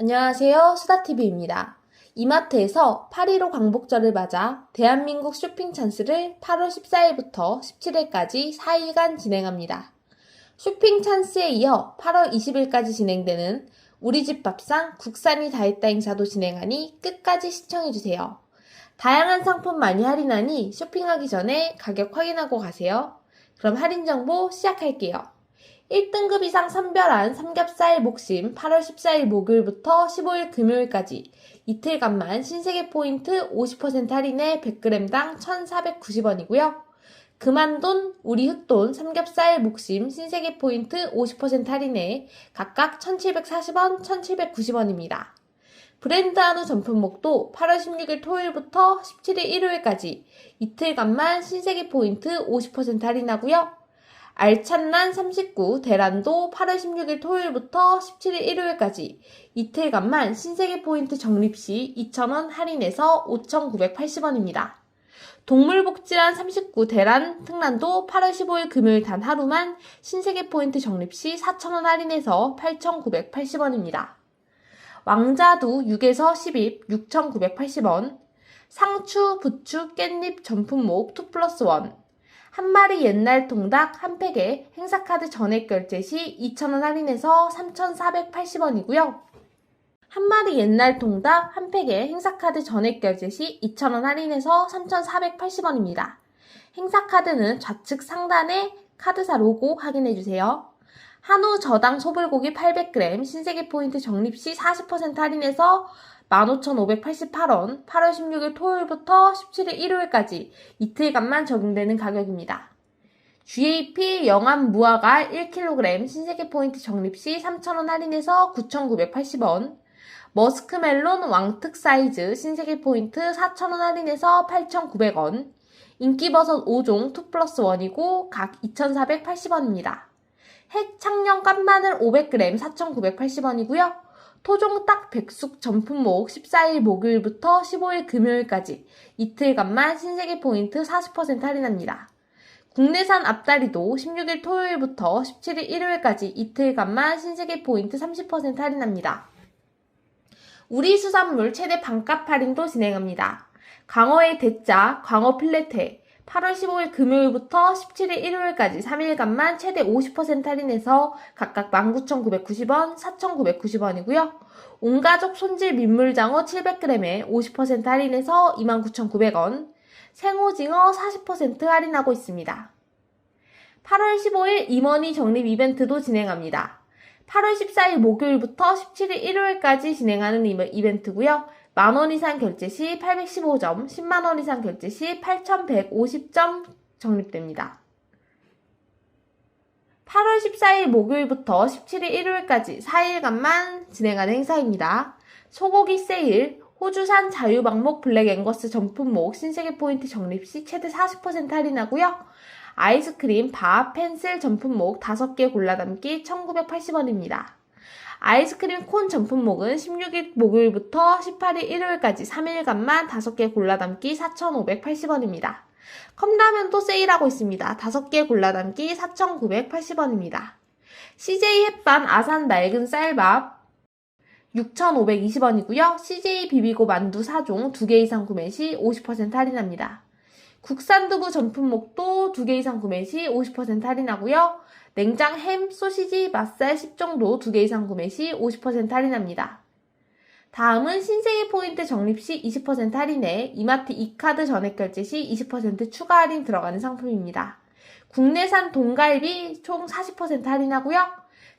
안녕하세요. 수다TV입니다. 이마트에서 8.15 광복절을 맞아 대한민국 쇼핑 찬스를 8월 14일부터 17일까지 4일간 진행합니다. 쇼핑 찬스에 이어 8월 20일까지 진행되는 우리 집 밥상 국산이 다 했다 행사도 진행하니 끝까지 시청해주세요. 다양한 상품 많이 할인하니 쇼핑하기 전에 가격 확인하고 가세요. 그럼 할인 정보 시작할게요. 1등급 이상 선별한 삼겹살 목심 8월 14일 목요일부터 15일 금요일까지 이틀간만 신세계 포인트 50% 할인에 100g당 1,490원이고요. 그만돈, 우리 흑돈, 삼겹살, 목심, 신세계 포인트 50% 할인에 각각 1,740원, 1,790원입니다. 브랜드 한우 전품목도 8월 16일 토요일부터 17일 일요일까지 이틀간만 신세계 포인트 50% 할인하고요. 알찬난 39 대란도 8월 16일 토요일부터 17일 일요일까지 이틀간만 신세계 포인트 적립 시 2,000원 할인해서 5,980원입니다. 동물복지란 39 대란 특란도 8월 15일 금요일 단 하루만 신세계 포인트 적립 시 4,000원 할인해서 8,980원입니다. 왕자두 6에서 10입 6,980원 상추, 부추, 깻잎 전품목 2 플러스 1 한 마리 옛날 통닭 한 팩에 행사카드 전액 결제 시 2,000원 할인해서 3,480원이고요. 한 마리 옛날 통닭 한 팩에 행사카드 전액 결제 시 2,000원 할인해서 3,480원입니다. 행사카드는 좌측 상단에 카드사 로고 확인해주세요. 한우 저당 소불고기 800g 신세계 포인트 적립 시 40% 할인해서 15,588원, 8월 16일 토요일부터 17일 일요일까지 이틀간만 적용되는 가격입니다. GAP 영암 무화과 1kg 신세계 포인트 적립 시 3,000원 할인해서 9,980원, 머스크멜론 왕특 사이즈 신세계 포인트 4,000원 할인해서 8,900원, 인기버섯 5종 2 플러스 1이고 각 2,480원입니다. 핵 창녕 깐마늘 500g 4,980원이고요. 토종 딱 백숙 전품목 14일 목요일부터 15일 금요일까지 이틀간만 신세계 포인트 40% 할인합니다. 국내산 앞다리도 16일 토요일부터 17일 일요일까지 이틀간만 신세계 포인트 30% 할인합니다. 우리 수산물 최대 반값 할인도 진행합니다. 광어의 대짜, 광어 필레테, 8월 15일 금요일부터 17일 일요일까지 3일간만 최대 50% 할인해서 각각 19,990원, 4,990원이고요. 온가족 손질 민물장어 700g에 50% 할인해서 29,900원, 생오징어 40% 할인하고 있습니다. 8월 15일 임원이 적립 이벤트도 진행합니다. 8월 14일 목요일부터 17일 일요일까지 진행하는 이벤트고요. 만 원 이상 결제 시 815점, 10만 원 이상 결제 시 8150점 적립됩니다. 8월 14일 목요일부터 17일 일요일까지 4일간만 진행하는 행사입니다. 소고기 세일, 호주산 자유방목 블랙 앵거스 전품목 신세계 포인트 적립 시 최대 40% 할인하고요. 아이스크림, 밥, 펜슬 전품목 5개 골라 담기 1980원입니다. 아이스크림 콘 전품목은 16일 목요일부터 18일 일요일까지 3일간만 5개 골라 담기 4,580원입니다. 컵라면도 세일하고 있습니다. 5개 골라 담기 4,980원입니다. CJ 햇반 아산 맑은 쌀밥 6,520원이고요. CJ 비비고 만두 4종 2개 이상 구매 시 50% 할인합니다. 국산 두부 전품목도 2개 이상 구매 시 50% 할인하고요. 냉장 햄, 소시지, 맛살 10정도 2개 이상 구매 시 50% 할인합니다. 다음은 신세계 포인트 적립 시 20% 할인에 이마트 이카드 전액 결제 시 20% 추가 할인 들어가는 상품입니다. 국내산 동갈비 총 40% 할인하고요.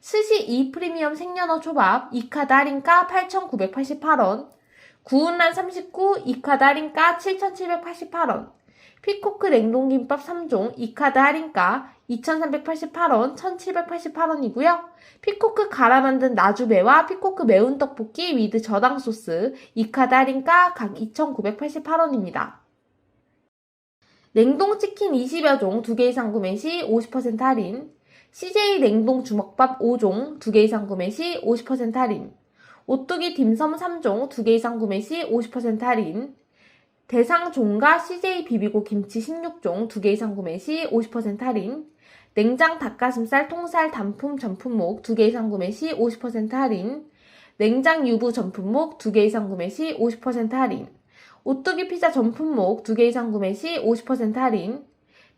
스시 2 프리미엄 생연어 초밥 이카드 할인가 8,988원, 구운란 39 이카드 할인가 7,788원, 피코크 냉동김밥 3종 이카드 할인가 2,388원, 1,788원이고요. 피코크 갈아 만든 나주배와 피코크 매운 떡볶이 위드 저당 소스 이카드 할인가 각 2,988원입니다. 냉동치킨 20여 종 2개 이상 구매 시 50% 할인, CJ 냉동 주먹밥 5종 2개 이상 구매 시 50% 할인, 오뚜기 딤섬 3종 2개 이상 구매 시 50% 할인, 대상 종가 CJ 비비고 김치 16종 2개 이상 구매 시 50% 할인, 냉장 닭가슴살 통살 단품 전품목 2개 이상 구매 시 50% 할인, 냉장 유부 전 품목 2개 이상 구매 시 50% 할인, 오뚜기 피자 전 품목 2개 이상 구매 시 50% 할인,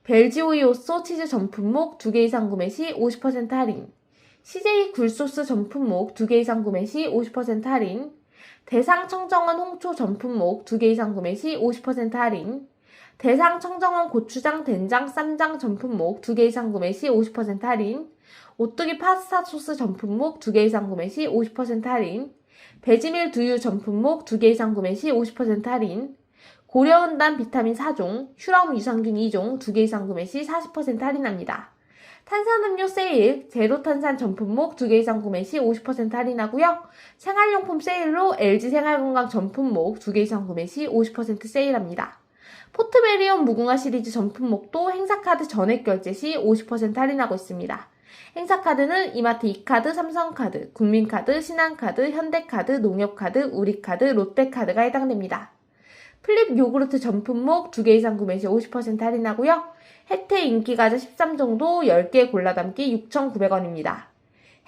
벨지오이 오쏘 치즈 전 품목 2개 이상 구매 시 50% 할인, CJ 굴소스 전 품목 2개 이상 구매 시 50% 할인, 대상 청정원 홍초 전 품목 2개 이상 구매 시 50% 할인, 대상 청정원 고추장, 된장, 쌈장 전 품목 2개 이상 구매 시 50% 할인, 오뚜기 파스타 소스 전 품목 2개 이상 구매 시 50% 할인, 베지밀 두유 전 품목 2개 이상 구매 시 50% 할인, 고려은단 비타민 4종, 휴럼 유산균 2종 2개 이상 구매 시 40% 할인합니다. 탄산음료 세일, 제로 탄산 전 품목 2개 이상 구매 시 50% 할인하고요. 생활용품 세일로 LG 생활건강 전 품목 2개 이상 구매 시 50% 세일합니다. 포트베리온 무궁화 시리즈 전 품목도 행사카드 전액 결제 시 50% 할인하고 있습니다. 행사카드는 이마트 이카드, 삼성카드, 국민카드, 신한카드, 현대카드, 농협카드, 우리카드, 롯데카드가 해당됩니다. 플립 요구르트 전 품목 2개 이상 구매 시 50% 할인하고요. 혜태 인기과자 13종도 10개 골라 담기 6,900원입니다.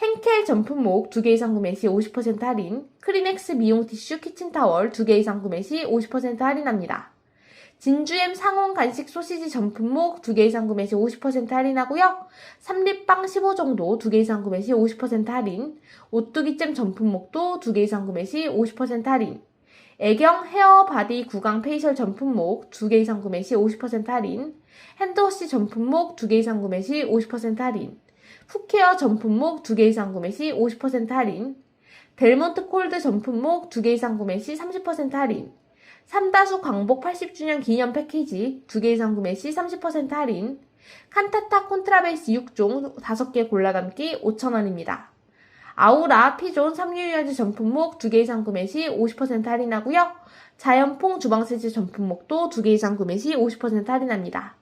henkel 전 품 목 2개 이상 구매 시 50% 할인, 크리넥스 미용 티슈 키친타월 2개 이상 구매 시 50% 할인합니다. 진주엠 상온 간식 소시지 전 품목 2개 이상 구매 시 50% 할인하고요. 삼립빵 15정도 2개 이상 구매 시 50% 할인, 오뚜기잼 전 품목도 2개 이상 구매 시 50% 할인, 애경 헤어 바디 구강 페이셜 전 품목 2개 이상 구매 시 50% 할인, 핸드워시 전 품목 2개 이상 구매 시 50% 할인, 훅케어 전 품목 2개 이상 구매 시 50% 할인, 델몬트 콜드 전 품목 2개 이상 구매 시 30% 할인, 삼다수 광복 80주년 기념 패키지 2개 이상 구매 시 30% 할인, 칸타타 콘트라베이스 6종 5개 골라 담기 5,000원입니다. 아우라 피존 3유유연제 전품목 2개 이상 구매 시 50% 할인하고요. 자연퐁 주방세제 전품목도 2개 이상 구매 시 50% 할인합니다.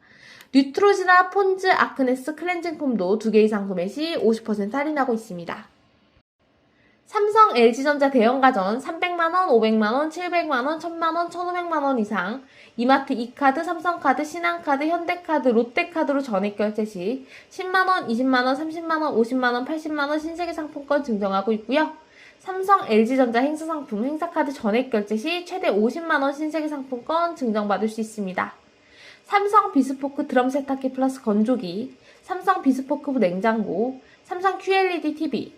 뉴트로지나 폰즈 아크네스 클렌징 폼도 2개 이상 구매 시 50% 할인하고 있습니다. 삼성 LG전자 대형가전 300만원, 500만원, 700만원, 1000만원, 1500만원 이상 이마트 이카드, 삼성카드, 신한카드, 현대카드, 롯데카드로 전액 결제 시 10만원, 20만원, 30만원, 50만원, 80만원 신세계 상품권 증정하고 있고요. 삼성 LG전자 행사 상품 행사카드 전액 결제 시 최대 50만원 신세계 상품권 증정받을 수 있습니다. 삼성 비스포크 드럼 세탁기 플러스 건조기, 삼성 비스포크 냉장고, 삼성 QLED TV,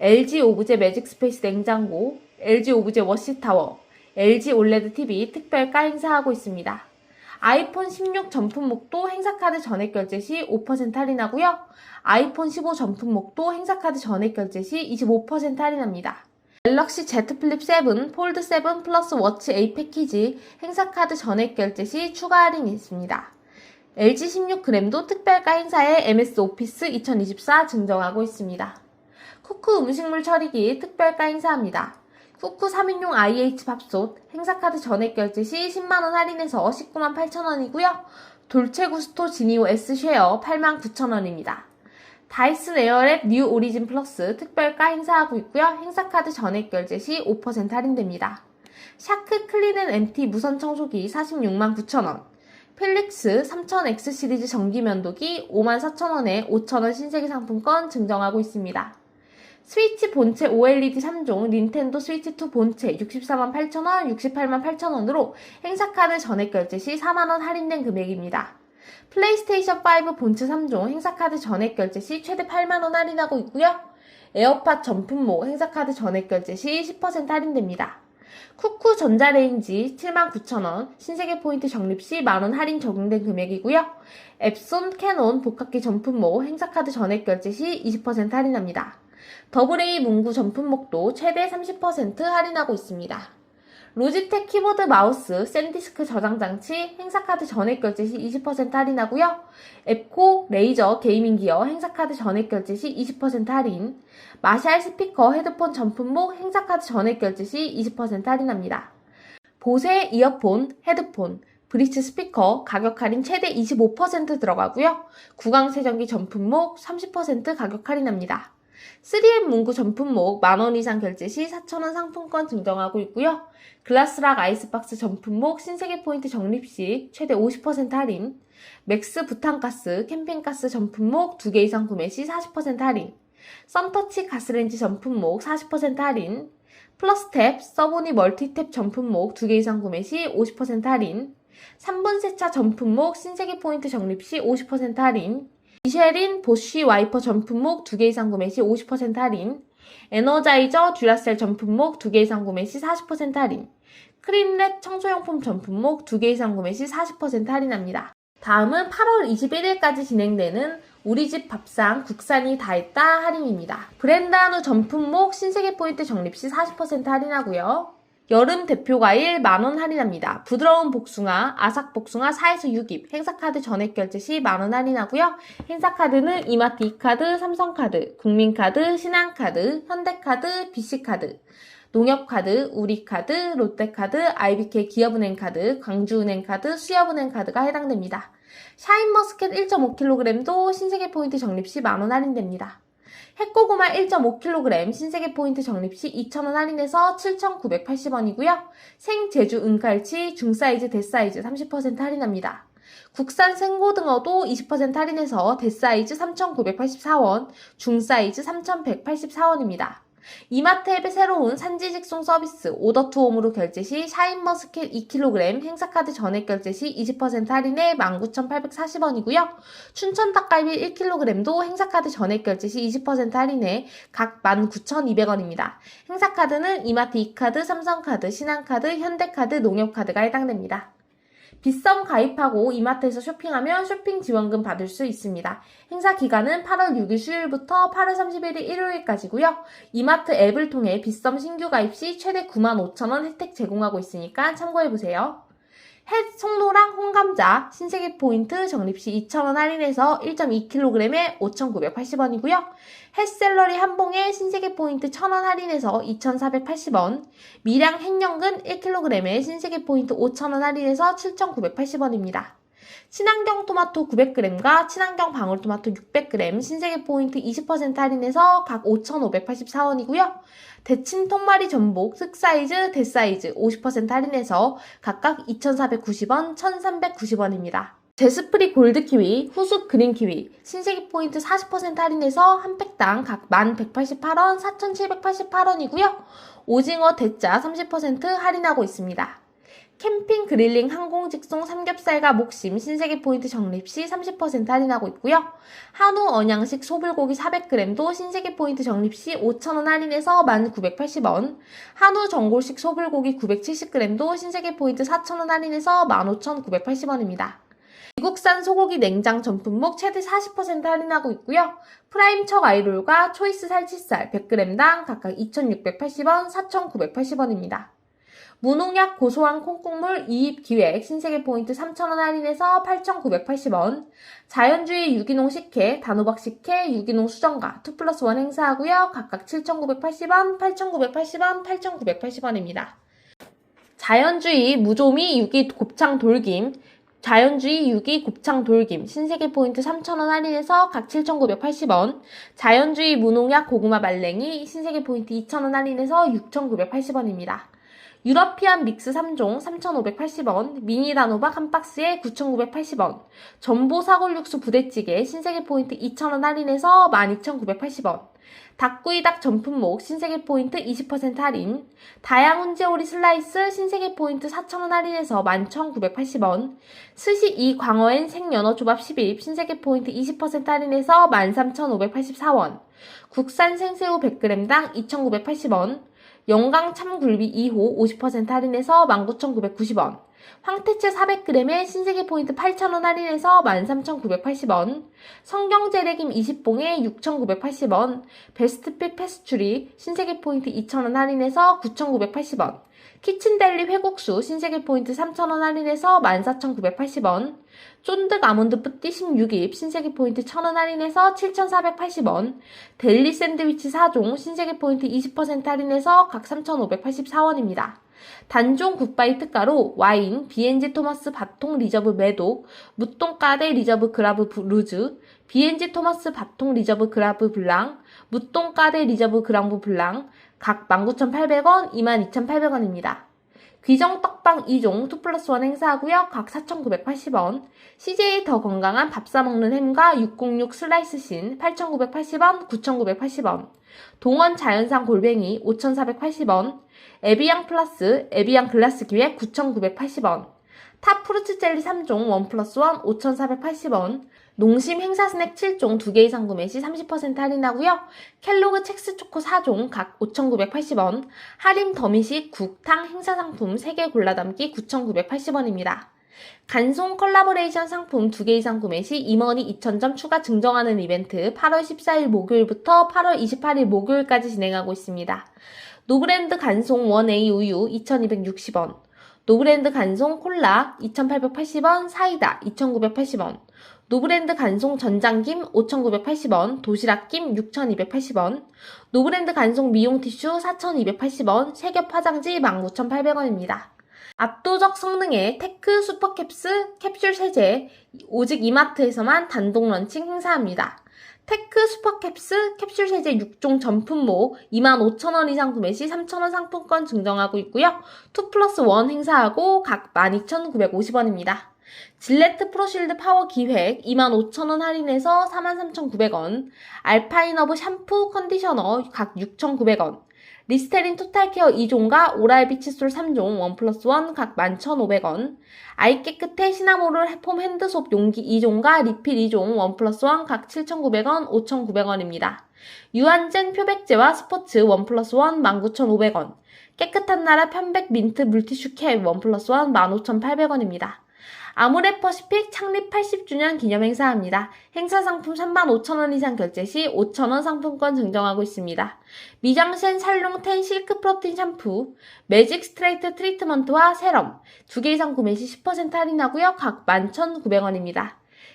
LG 오브제 매직 스페이스 냉장고, LG 오브제 워시 타워, LG 올레드 TV 특별가 행사하고 있습니다. 아이폰 16 전품목도 행사카드 전액 결제 시 5% 할인하고요. 아이폰 15 전품목도 행사카드 전액 결제 시 25% 할인합니다. 갤럭시 Z 플립 7, 폴드 7 플러스 워치 A 패키지 행사 카드 전액 결제 시 추가 할인이 있습니다. LG 16g도 특별가 행사에 MS 오피스 2024 증정하고 있습니다. 쿠쿠 음식물 처리기 특별가 행사합니다. 쿠쿠 3인용 IH 밥솥 행사 카드 전액 결제 시 10만원 할인해서 19만 8천원이고요. 돌체구스토 지니오 S 쉐어 8만 9천원입니다. 다이슨 에어랩 뉴 오리진 플러스 특별가 행사하고 있고요. 행사 카드 전액 결제 시 5% 할인됩니다. 샤크 클린앤 MT 무선 청소기 46만 9천원. 필릭스 3000X 시리즈 전기면도기 5만 4천원에 5천원 신세계 상품권 증정하고 있습니다. 스위치 본체 OLED 3종 닌텐도 스위치2 본체 64만 8천원, 68만 8천원으로 행사카드 전액 결제 시 4만원 할인된 금액입니다. 플레이스테이션 5 본체 3종 행사카드 전액 결제 시 최대 8만원 할인하고 있고요. 에어팟 전품목 행사카드 전액 결제 시 10% 할인됩니다. 쿠쿠 전자레인지 79,000원, 신세계 포인트 적립 시 만원 할인 적용된 금액이고요. 앱손 캐논 복합기 전품목 행사카드 전액 결제 시 20% 할인합니다. 더블A 문구 전품목도 최대 30% 할인하고 있습니다. 로지텍 키보드 마우스 샌디스크 저장 장치 행사카드 전액 결제 시 20% 할인하고요. 앱코 레이저 게이밍 기어 행사카드 전액 결제 시 20% 할인. 마샬 스피커 헤드폰 전품목 행사카드 전액 결제 시 20% 할인합니다. 보세 이어폰, 헤드폰, 브리츠 스피커 가격 할인 최대 25% 들어가고요. 구강 세정기 전품목 30% 가격 할인합니다. 3M 문구 전품목 만원 이상 결제 시 4,000원 상품권 증정하고 있고요. 글라스락 아이스박스 전품목 신세계 포인트 적립 시 최대 50% 할인. 맥스 부탄가스 캠핑가스 전품목 2개 이상 구매 시 40% 할인. 썬터치 가스렌지 전품목 40% 할인. 플러스탭, 서브니 멀티탭 전품목 2개 이상 구매 시 50% 할인, 3분 세차 전품목 신세계 포인트 적립 시 50% 할인, 미쉐린 보쉬 와이퍼 전품목 2개 이상 구매 시 50% 할인, 에너자이저 듀라셀 전품목 2개 이상 구매 시 40% 할인, 크림렛 청소용품 전품목 2개 이상 구매 시 40% 할인합니다. 다음은 8월 21일까지 진행되는 우리 집 밥상 국산이 다 있다 할인입니다. 브랜드 한우 전품목 신세계 포인트 적립 시 40% 할인하고요. 여름 대표 과일 만원 할인합니다. 부드러운 복숭아, 아삭 복숭아 4에서 6입, 행사카드 전액 결제 시 만원 할인하고요. 행사카드는 이마트 이카드, 삼성카드, 국민카드, 신한카드, 현대카드, BC카드, 농협카드, 우리카드, 롯데카드, IBK 기업은행카드, 광주은행카드, 수협은행카드가 해당됩니다. 샤인머스켓 1.5kg도 신세계 포인트 적립 시 만원 할인됩니다. 핵고구마 1.5kg 신세계 포인트 적립 시 2,000원 할인해서 7,980원이고요. 생제주 은갈치 중사이즈 대사이즈 30% 할인합니다. 국산 생고등어도 20% 할인해서 대사이즈 3,984원, 중사이즈 3,184원입니다. 이마트 앱의 새로운 산지 직송 서비스 오더 투홈으로 결제 시 샤인머스켓 2kg 행사카드 전액 결제 시 20% 할인에 19,840원이고요. 춘천 닭갈비 1kg도 행사카드 전액 결제 시 20% 할인에 각 19,200원입니다. 행사카드는 이마트 이카드, 삼성카드, 신한카드, 현대카드, 농협카드가 해당됩니다. 빗썸 가입하고 이마트에서 쇼핑하면 쇼핑 지원금 받을 수 있습니다. 행사 기간은 8월 6일 수요일부터 8월 31일 일요일까지고요. 이마트 앱을 통해 빗썸 신규 가입 시 최대 95,000원 혜택 제공하고 있으니까 참고해보세요. 햇 송로랑 홍감자 신세계 포인트 적립 시 2,000원 할인해서 1.2kg에 5,980원이고요. 햇샐러리 한 봉에 신세계 포인트 1,000원 할인해서 2,480원. 미량 햇연근 1kg에 신세계 포인트 5,000원 할인해서 7,980원입니다. 친환경 토마토 900g과 친환경 방울토마토 600g 신세계 포인트 20% 할인해서 각 5,584원이고요. 대친 통마리 전복 흑사이즈, 대사이즈 50% 할인해서 각각 2,490원, 1,390원입니다. 제스프리 골드 키위, 후숙 그린 키위, 신세계 포인트 40% 할인해서 한 팩당 각 1,188원, 4,788원이고요. 오징어 대짜 30% 할인하고 있습니다. 캠핑 그릴링 항공 직송 삼겹살과 목심 신세계 포인트 적립 시 30% 할인하고 있고요. 한우 언양식 소불고기 400g도 신세계 포인트 적립 시 5,000원 할인해서 1,980원. 한우 전골식 소불고기 970g도 신세계 포인트 4,000원 할인해서 15,980원입니다. 미국산 소고기 냉장 전품목 최대 40% 할인하고 있고요. 프라임 척 아이롤과 초이스 살치살 100g당 각각 2,680원, 4,980원입니다. 무농약 고소한 콩국물 2입 기획 신세계 포인트 3,000원 할인해서 8,980원. 자연주의 유기농 식혜, 단호박 식혜, 유기농 수정과 2 플러스 1 행사하고요. 각각 7,980원, 8,980원, 8,980원입니다. 자연주의 무조미 유기 곱창 돌김, 자연주의 유기 곱창 돌김 신세계 포인트 3,000원 할인해서 각 7,980원. 자연주의 무농약 고구마 말랭이 신세계 포인트 2,000원 할인해서 6,980원입니다. 유러피안 믹스 3종 3,580원, 미니 단호박 한 박스에 9,980원, 전보 사골육수 부대찌개 신세계 포인트 2,000원 할인해서 12,980원, 닭구이 닭 전품목 신세계 포인트 20% 할인, 다양 훈제오리 슬라이스 신세계 포인트 4,000원 할인해서 11,980원, 스시 이 광어엔 생연어 조밥 10일 신세계 포인트 20% 할인해서 13,584원, 국산 생새우 100g당 2,980원, 영강 참굴비 2호 50% 할인해서 19,990원. 황태채 400g에 신세계 포인트 8,000원 할인해서 13,980원. 성경재래김 20봉에 6,980원. 베스트핏 패스츄리 신세계 포인트 2,000원 할인해서 9,980원. 키친델리 회국수 신세계 포인트 3,000원 할인해서 14,980원. 쫀득 아몬드 뿌띠 16입 신세계 포인트 1,000원 할인해서 7,480원. 델리 샌드위치 4종 신세계 포인트 20% 할인해서 각 3,584원입니다. 단종 굿바이 특가로 와인, 비엔지 토마스 바통 리저브 매독, 무똥 까데 리저브 그라브 루즈, 비엔지 토마스 바통 리저브 그라브 블랑, 무똥 까데 리저브 그랑브 블랑, 각 19,800원, 22,800원입니다. 귀정 떡빵 2종 2 플러스 1 행사하고요. 각 4,980원. CJ 더 건강한 밥 싸먹는 햄과 606 슬라이스 신 8,980원, 9,980원. 동원 자연산 골뱅이 5,480원. 에비앙 플러스 에비앙 글라스 기획 9,980원. 탑 프루츠 젤리 3종 1 플러스 1 5,480원. 농심 행사 스낵 7종 2개 이상 구매 시 30% 할인하고요. 켈로그 첵스 초코 4종 각 5,980원. 할인 더미식 국, 탕 행사 상품 3개 골라 담기 9,980원입니다. 간송 컬라보레이션 상품 2개 이상 구매 시 임원이 2,000점 추가 증정하는 이벤트 8월 14일 목요일부터 8월 28일 목요일까지 진행하고 있습니다. 노브랜드 간송 1A 우유 2,260원. 노브랜드 간송 콜라 2,880원, 사이다 2,980원. 노브랜드 간송 전장김 5,980원, 도시락김 6,280원, 노브랜드 간송 미용 티슈 4,280원, 세겹 화장지 19,800원입니다. 압도적 성능의 테크 슈퍼캡스 캡슐 세제 오직 이마트에서만 단독 런칭 행사합니다. 테크 슈퍼캡스 캡슐 세제 6종 전품목 25,000원 이상 구매 시 3,000원 상품권 증정하고 있고요. 2 플러스 1 행사하고 각 12,950원입니다. 질레트 프로실드 파워 기획 25,000원 할인해서 43,900원. 알파인어브 샴푸 컨디셔너 각 6,900원. 리스테린 토탈케어 2종과 오랄비 칫솔 3종 1 플러스 1 각 11,500원. 아이 깨끗해 시나모롤 폼 핸드솝 용기 2종과 리필 2종 1 플러스 1 각 7,900원, 5,900원입니다. 유한젠 표백제와 스포츠 1 플러스 1 19,500원. 깨끗한 나라 편백 민트 물티슈 캡1 플러스 1 15,800원입니다. 아모레퍼시픽 창립 80주년 기념 행사합니다. 행사 상품 35,000원 이상 결제 시 5,000원 상품권 증정하고 있습니다. 미장센 살롱 텐 실크 프로틴 샴푸, 매직 스트레이트 트리트먼트와 세럼, 두개 이상 구매 시 10% 할인하고요. 각 11,900원입니다.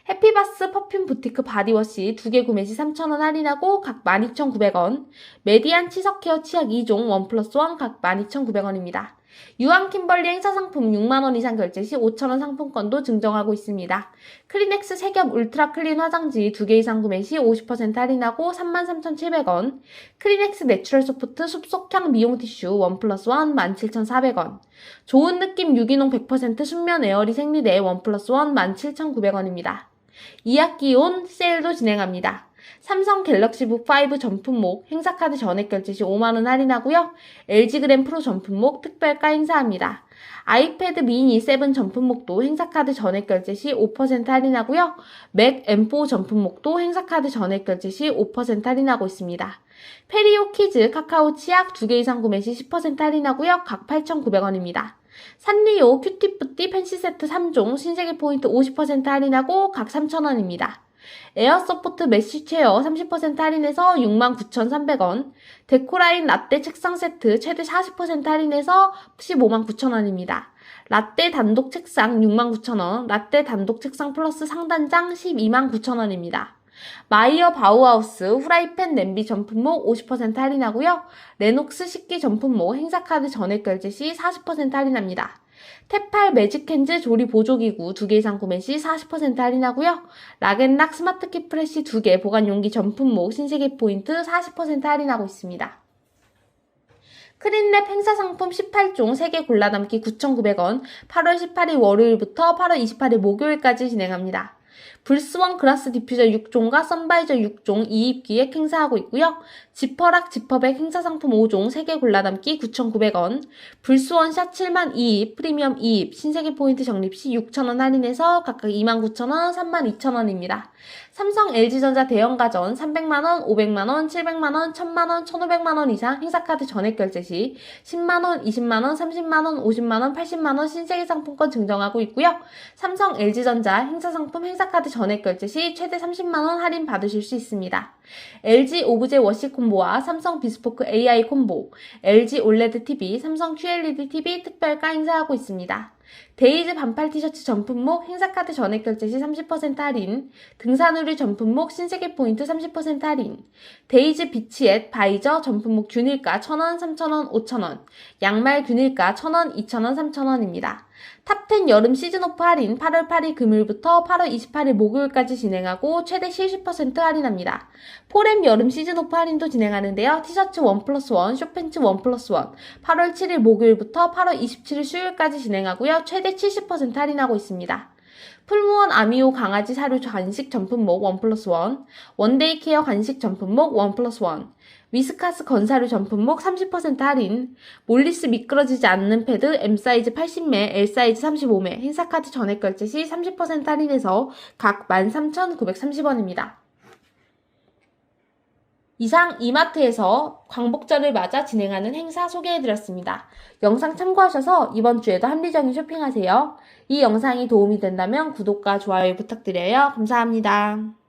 해피바스 퍼퓸 부티크 바디워시 두개 구매 시 3,000원 할인하고 각 12,900원. 메디안 치석 케어 치약 2종 원 플러스 원 각 12,900원입니다. 유한 킴벌리 행사 상품 6만원 이상 결제 시 5천원 상품권도 증정하고 있습니다. 크리넥스 세겹 울트라 클린 화장지 2개 이상 구매 시 50% 할인하고 33,700원. 크리넥스 내추럴 소프트 숲속향 미용 티슈 1 플러스 1 17,400원. 좋은 느낌 유기농 100% 순면 에어리 생리대 1 플러스 1 17,900원입니다. 2학기 온 세일도 진행합니다. 삼성 갤럭시 북 5 전품목 행사카드 전액 결제 시 5만원 할인하고요. LG 그램 프로 전품목 특별가 행사합니다. 아이패드 미니 7 전품목도 행사카드 전액 결제 시 5% 할인하고요. 맥 M4 전품목도 행사카드 전액 결제 시 5% 할인하고 있습니다. 페리오 키즈 카카오 치약 2개 이상 구매 시 10% 할인하고요. 각 8,900원입니다. 산리오 큐티프티 펜시 세트 3종 신세계 포인트 50% 할인하고 각 3,000원입니다. 에어서포트 메쉬 체어 30% 할인해서 69,300원. 데코라인 라떼 책상 세트 최대 40% 할인해서 159,000원입니다. 라떼 단독 책상 69,000원, 라떼 단독 책상 플러스 상단장 129,000원입니다. 마이어 바우하우스 후라이팬 냄비 전품목 50% 할인하고요. 레녹스 식기 전품목 행사카드 전액 결제 시 40% 할인합니다. 테팔 매직핸즈 조리 보조기구 2개 이상 구매 시 40% 할인하고요. 락앤락 스마트키 프레쉬 2개 보관 용기 전품목 신세계 포인트 40% 할인하고 있습니다. 크린랩 행사 상품 18종 3개 골라 담기 9,900원 8월 18일 월요일부터 8월 28일 목요일까지 진행합니다. 불스원 글라스 디퓨저 6종과 선바이저 6종 2입 기획 행사하고 있고요. 지퍼락 지퍼백 행사 상품 5종 3개 골라담기 9,900원. 불스원 샷 7만 2입 프리미엄 2입 신세계 포인트 적립 시 6,000원 할인해서 각각 29,000원, 32,000원입니다. 삼성 LG전자 대형가전 300만원, 500만원, 700만원, 1000만원, 1500만원 이상 행사카드 전액 결제 시 10만원, 20만원, 30만원, 50만원, 80만원 신세계 상품권 증정하고 있고요. 삼성 LG전자 행사상품 행사카드 전액 결제 시 최대 30만원 할인 받으실 수 있습니다. LG 오브제 워시 콤 보와 삼성 비스포크 AI 콤보, LG 올레드 TV, 삼성 QLED TV 특별가 행사하고 있습니다. 데이즈 반팔 티셔츠 전품목 행사카드 전액 결제 시 30% 할인, 등산의류 전품목 신세계 포인트 30% 할인, 데이즈 비치앳 바이저 전품목 균일가 1,000원, 3,000원, 5,000원, 양말 균일가 1,000원, 2,000원, 3,000원입니다. 탑10 여름 시즌 오프 할인 8월 8일 금요일부터 8월 28일 목요일까지 진행하고 최대 70% 할인합니다. 포렘 여름 시즌 오프 할인도 진행하는데요. 티셔츠 1 플러스 1, 쇼팬츠 1 플러스 1 8월 7일 목요일부터 8월 27일 수요일까지 진행하고요. 최대 70% 할인하고 있습니다. 풀무원 아미오 강아지 사료 간식 전품목 1 플러스 1, 원데이 케어 간식 전품목 1 플러스 1, 위스카스 건사료 전품목 30% 할인, 몰리스 미끄러지지 않는 패드 M 사이즈 80매, L 사이즈 35매, 행사카드 전액 결제 시 30% 할인해서 각 13,930원입니다. 이상 이마트에서 광복절을 맞아 진행하는 행사 소개해드렸습니다. 영상 참고하셔서 이번 주에도 합리적인 쇼핑하세요. 이 영상이 도움이 된다면 구독과 좋아요 부탁드려요. 감사합니다.